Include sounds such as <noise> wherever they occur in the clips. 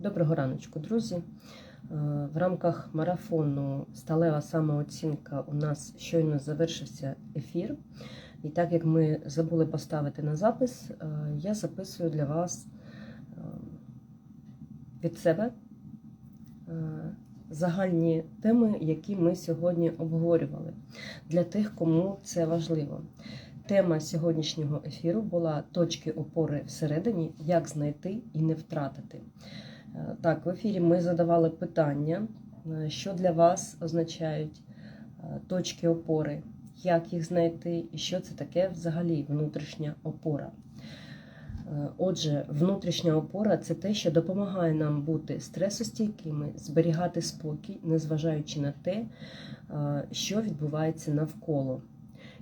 Доброго раночку, друзі. Е, В рамках марафону Сталева самооцінка у нас щойно завершився ефір. І так як ми забули поставити на запис, е, я записую для вас е, від себе загальні теми, які ми сьогодні обговорювали. Для тих, кому це важливо. Тема сьогоднішнього ефіру була точки опори всередині, як знайти і не втратити. Так, в ефірі ми задавали питання, е, що для вас означають е, точки опори, як їх знайти і що це таке взагалі внутрішня опора. Е, Отже, внутрішня опора це те, що допомагає нам бути стресостійкими, зберігати спокій, незважаючи на те, що відбувається навколо.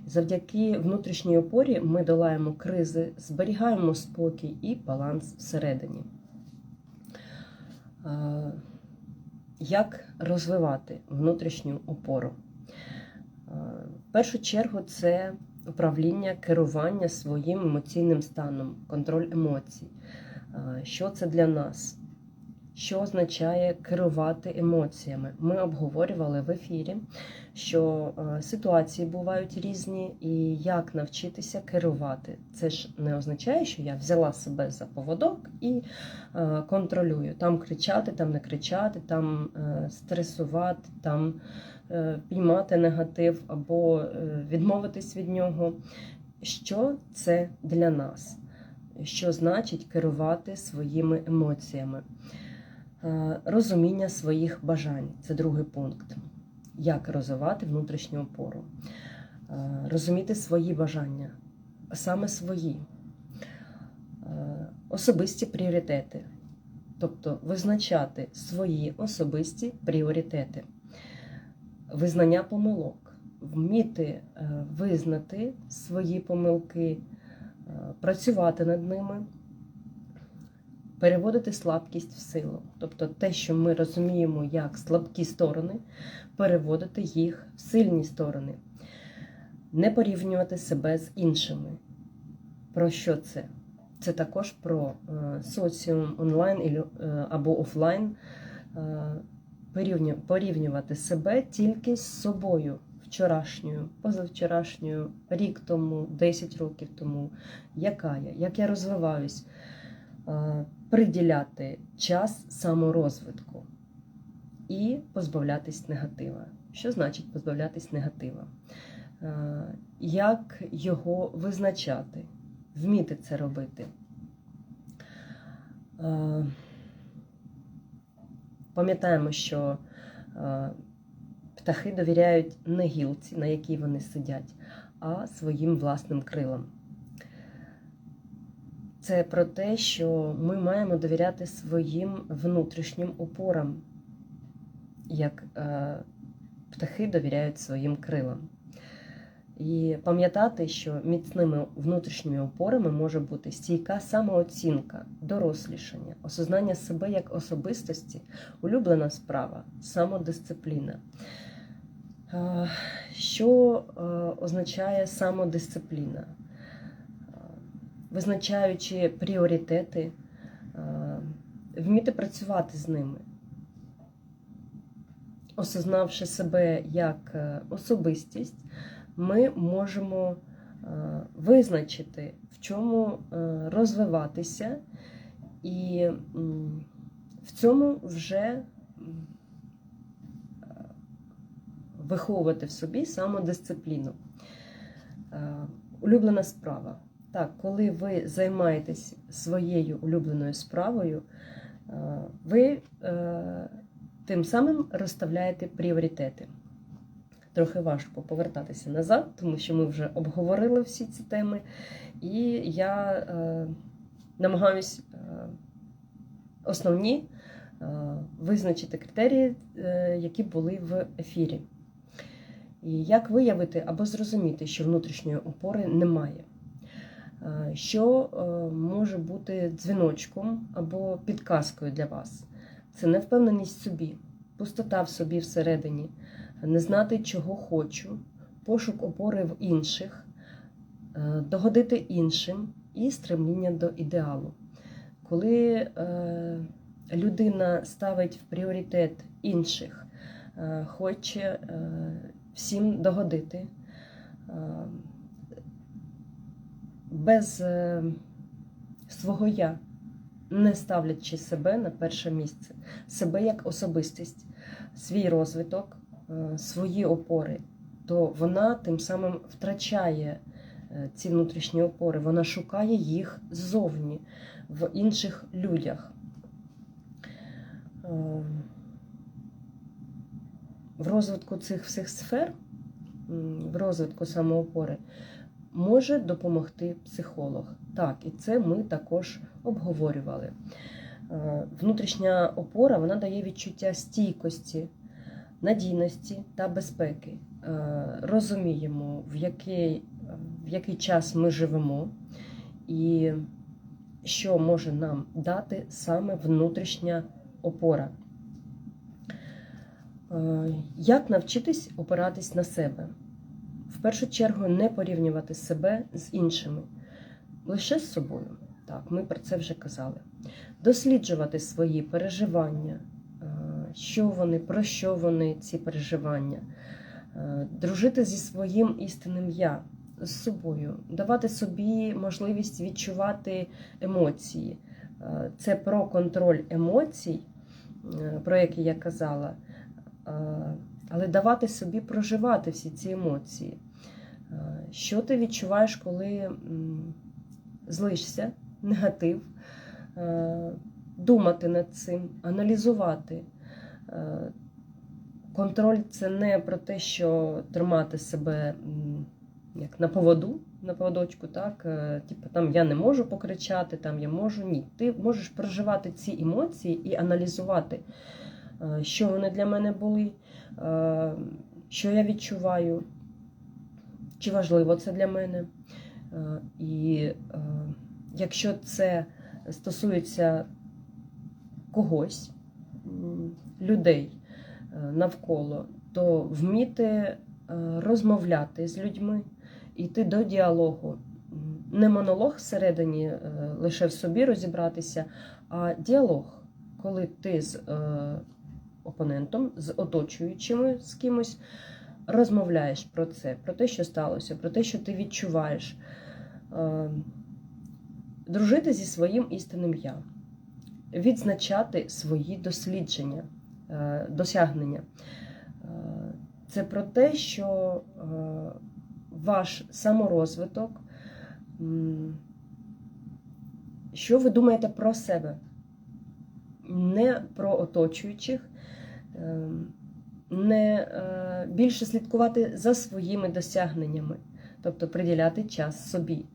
Завдяки внутрішній опорі ми долаємо кризи, зберігаємо спокій і баланс всередині. Е, Як розвивати внутрішню опору? Е, В першу чергу це управління, керування своїм емоційним станом, контроль емоцій. Е, Що це для нас? Що означає керувати емоціями? Ми обговорювали в ефірі, що е, ситуації бувають різні, і як навчитися керувати. Це ж не означає, що я взяла себе за поводок і е, контролюю. Там кричати, там не кричати, там е, стресувати, там піймати негатив або відмовитись від нього. Що це для нас? Що значить керувати своїми емоціями? Е, Розуміння своїх бажань це другий пункт. Як розвивати внутрішню опору? Е, Розуміти свої бажання, саме свої, Е, особисті пріоритети, тобто визначати свої особисті пріоритети, визнання помилок, вміти визнати свої помилки, працювати над ними переводити слабкість в силу. Тобто те, що ми розуміємо як слабкі сторони, переводити їх в сильні сторони, не порівнювати себе з іншими. Про що це? Це також про е, соціум онлайн е, або офлайн, е, порівнювати себе тільки з собою. Вчорашньою, позавчорашньою, рік тому, 10 років тому, яка я, як я розвиваюсь, приділяти час саморозвитку і позбавлятись негатива. Що значить позбавлятись негатива? Е, Як його визначати, вміти це робити? Е, Пам'ятаємо, що е, птахи довіряють не гілці, на якій вони сидять, а своїм власним крилам. Це про те, що ми маємо довіряти своїм внутрішнім опорам, як е, птахи довіряють своїм крилам. І пам'ятати, що міцними внутрішніми опорами може бути стійка самооцінка, дорослішання, осознання себе як особистості, улюблена справа, самодисципліна. Е, Що е, означає самодисципліна? Визначаючи пріоритети, е, вміти працювати з ними, осознавши себе як е, особистість, ми можемо е, визначити, в чому розвиватися, і в цьому вже виховувати в собі самодисципліну. Улюблена справа. Так, коли ви займаєтесь своєю улюбленою справою, е, ви е, тим самим розставляєте пріоритети. Трохи важко повертатися назад, тому що ми вже обговорили всі ці теми, і я е, намагаюсь е, основні визначити критерії, які були в ефірі. І як виявити або зрозуміти, що внутрішньої опори немає, що е, може бути дзвіночком або підказкою для вас. Це невпевненість в собі, пустота в собі всередині, не знати, чого хочу, пошук опори в інших, е, догодити іншим і стремління до ідеалу. Коли е, людина ставить в пріоритет інших, е, хоче е, всім догодити, е, без е, свого я, не ставлячи себе на перше місце, себе як особистість, свій розвиток, е, свої опори, то вона тим самим втрачає е, ці внутрішні опори, вона шукає їх ззовні, в інших людях. В розвитку цих всіх сфер, в розвитку самоопори, може допомогти психолог. Так, і це ми також обговорювали. Е, Внутрішня опора вона дає відчуття стійкості, надійності та безпеки. Е, Розуміємо, в який, в який час ми живемо, і що може нам дати саме внутрішня опора. Е, Як навчитись опиратись на себе? В першу чергу не порівнювати себе з іншими, лише з собою. Так, ми про це вже казали. Досліджувати свої переживання, е, що вони, про що вони, ці переживання, Е, дружити зі своїм істинним я, з собою, давати собі можливість відчувати емоції. Е, Це про контроль емоцій, про які я казала, але давати собі проживати всі ці емоції. Що ти відчуваєш, коли злишся, негатив, Е, думати над цим, аналізувати. Е, Контроль це не про те, що тримати себе як на поводу, на поводочку, так? е, Типу там я не можу покричати, там я можу. Ні. Ти можеш проживати ці емоції і аналізувати, що вони для мене були, що я відчуваю, чи важливо це для мене. Е, І е, якщо це стосується когось, людей е, навколо, то вміти розмовляти з людьми, йти до діалогу. Не монолог всередині лише в собі розібратися, а діалог, коли ти з опонентом, з оточуючими з кимось розмовляєш про це, про те, що сталося, про те, що ти відчуваєш. Е, Дружити зі своїм істинним я, відзначати свої дослідження, е, досягнення. Е, Це про те, що ваш саморозвиток, що ви думаєте про себе, не про оточуючих, е, не е, більше слідкувати за своїми досягненнями, тобто приділяти час собі.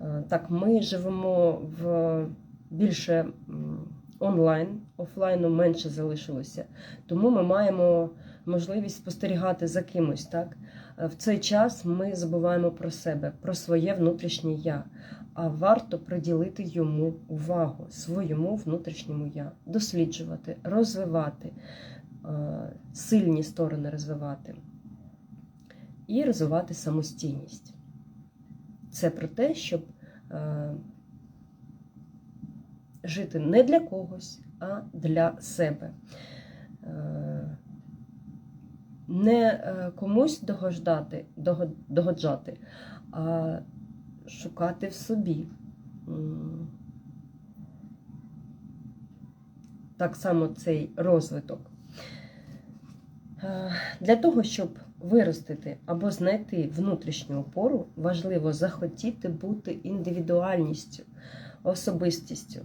Е, Так, ми живемо в більше онлайн, офлайну менше залишилося. Тому ми маємо можливість спостерігати за кимось. Так? Е, В цей час ми забуваємо про себе, про своє внутрішнє я. А варто приділити йому увагу, своєму внутрішньому я, досліджувати, розвивати, сильні сторони розвивати і розвивати самостійність. Це про те, щоб е, жити не для когось, а для себе. Е, не е, комусь догоджати, догоджати, а шукати в собі. Так само цей розвиток. Е, Для того, щоб виростити або знайти внутрішню опору, важливо захотіти бути індивідуальністю, особистістю.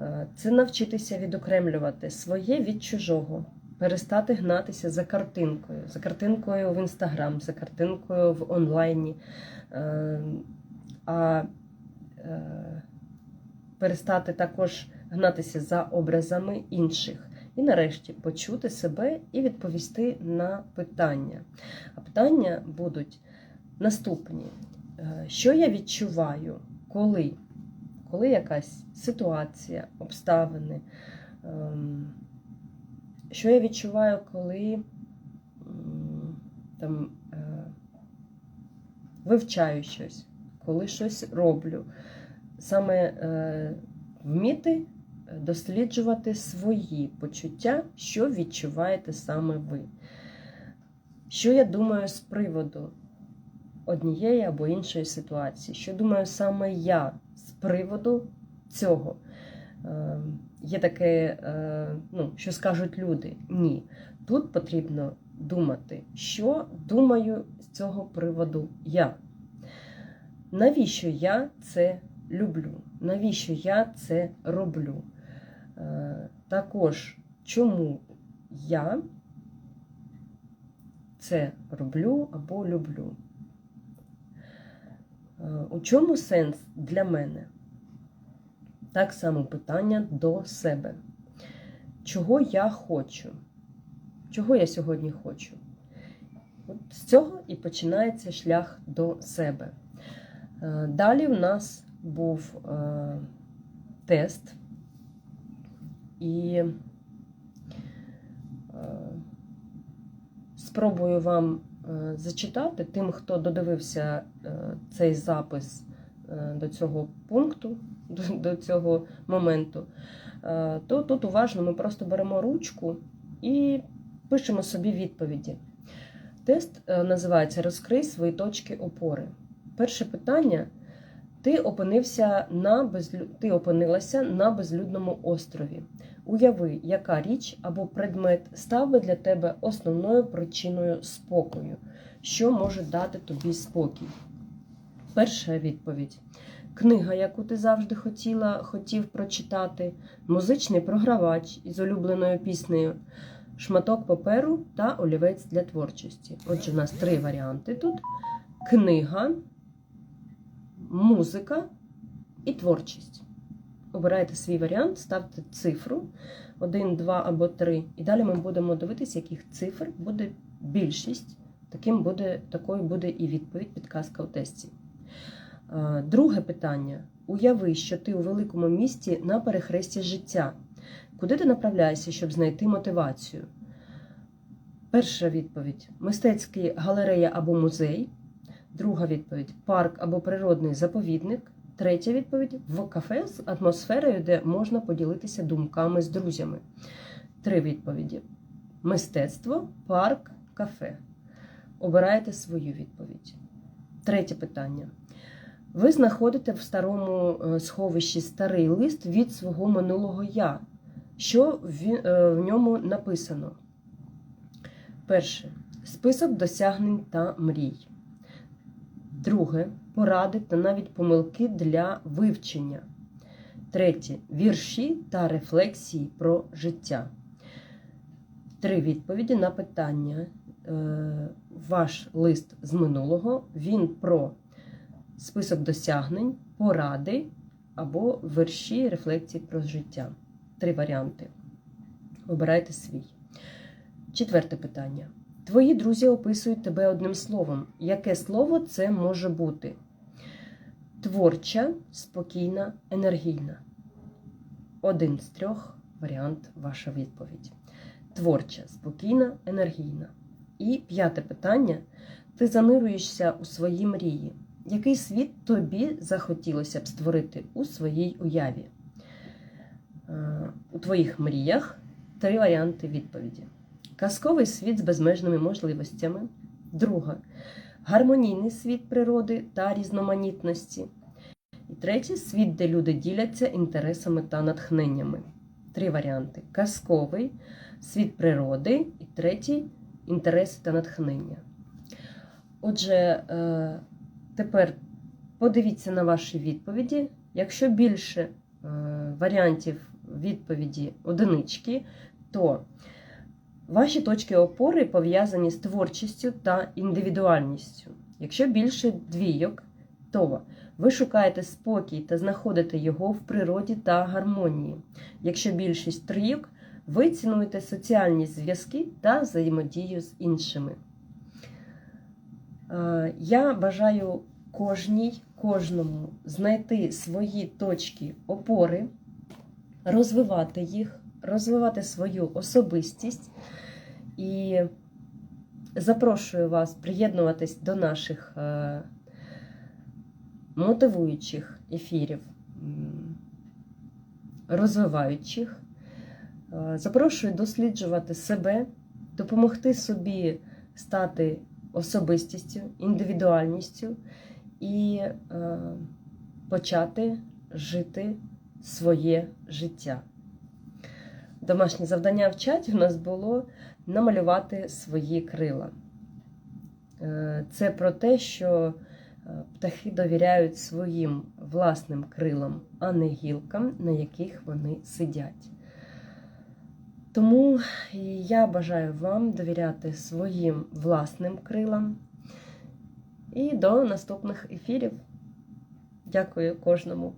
Е, Це навчитися відокремлювати своє від чужого, перестати гнатися за картинкою, за картинкою в інстаграм, за картинкою в онлайні, Е, а перестати також гнатися за образами інших. І нарешті почути себе і відповісти на питання. А питання будуть наступні: Е, що я відчуваю, коли? Коли якась ситуація, обставини, ем, що я відчуваю, коли там, е, вивчаю щось, коли щось роблю. Саме е, вміти досліджувати свої почуття, що відчуваєте саме ви. Що я думаю з приводу однієї або іншої ситуації? Що думаю саме я з приводу цього? Е, Є таке, е, ну, що скажуть люди. Ні. Тут потрібно думати, що думаю з цього приводу я. Навіщо я це люблю? Навіщо я це роблю? Е, Також, чому я це роблю або люблю? Е, У чому сенс для мене? Так само питання до себе. Чого я хочу? Чого я сьогодні хочу? От з цього і починається шлях до себе. Е, Далі в нас був тест, і е, спробую вам е, зачитати тим, хто додивився е, цей запис до цього пункту, <laughs> до, цього моменту, то тут уважно ми просто беремо ручку і пишемо собі відповіді. Тест називається Розкрий свої точки опори. Перше питання. Ти опинився на безлю... ти опинилася на безлюдному острові. Уяви, яка річ або предмет став би для тебе основною причиною спокою, що може дати тобі спокій. Перша відповідь. Книга, яку ти завжди хотіла, хотів прочитати, музичний програвач із улюбленою піснею, шматок паперу та олівець для творчості. Отже, у нас три варіанти тут: книга, музика і творчість. Обирайте свій варіант, ставте цифру 1, 2 або 3. І далі ми будемо дивитися, яких цифр буде більшість. Таким буде, Такою буде і відповідь, підказка у тесті. Друге питання. Уяви, що ти у великому місті на перехресті життя. Куди ти направляєшся, щоб знайти мотивацію? Перша відповідь: мистецька галерея або музей. Друга відповідь парк або природний заповідник. Третя відповідь в кафе з атмосферою, де можна поділитися думками з друзями. Три відповіді: мистецтво, парк, кафе. Обирайте свою відповідь. Третє питання. Ви знаходите в старому е, сховищі старий лист від свого минулого я. Що е, в ньому написано? Перше. Список досягнень та мрій. Друге поради та навіть помилки для вивчення. Третє вірші та рефлексії про життя. Три відповіді на питання. Е, Ваш лист з минулого. Він про список досягнень, поради або вірші, рефлексії про життя. Три варіанти. Обирайте свій. Четверте питання. Твої друзі описують тебе одним словом. Яке слово це може бути? Творча, спокійна, енергійна. Один з трьох варіант ваша відповідь. Творча, спокійна, енергійна. І п'яте питання: ти занирюєшся у свої мрії. Який світ тобі захотілося б створити у своїй уяві? У твоїх мріях три варіанти відповіді. Казковий світ з безмежними можливостями. Друга гармонійний світ природи та різноманітності. І третє світ, де люди діляться інтересами та натхненнями. Три варіанти: казковий, світ природи і третій інтереси та натхнення. Отже, е, тепер подивіться на ваші відповіді. Якщо більше е, варіантів відповіді одинички, то Ваші точки опори пов'язані з творчістю та індивідуальністю. Якщо більше двійок, то ви шукаєте спокій та знаходите його в природі та гармонії. Якщо більшість трійок, ви цінуєте соціальні зв'язки та взаємодію з іншими. Я бажаю кожній, кожному знайти свої точки опори, розвивати їх, розвивати свою особистість. І запрошую вас приєднуватись до наших е, мотивуючих ефірів розвиваючих. Е, Запрошую досліджувати себе, допомогти собі стати особистістю, індивідуальністю і е, почати жити своє життя. Домашнє завдання в чаті у нас було намалювати свої крила. Е, Це про те, що е, птахи довіряють своїм власним крилам, а не гілкам, на яких вони сидять. Тому я бажаю вам довіряти своїм власним крилам. І до наступних ефірів. Дякую кожному.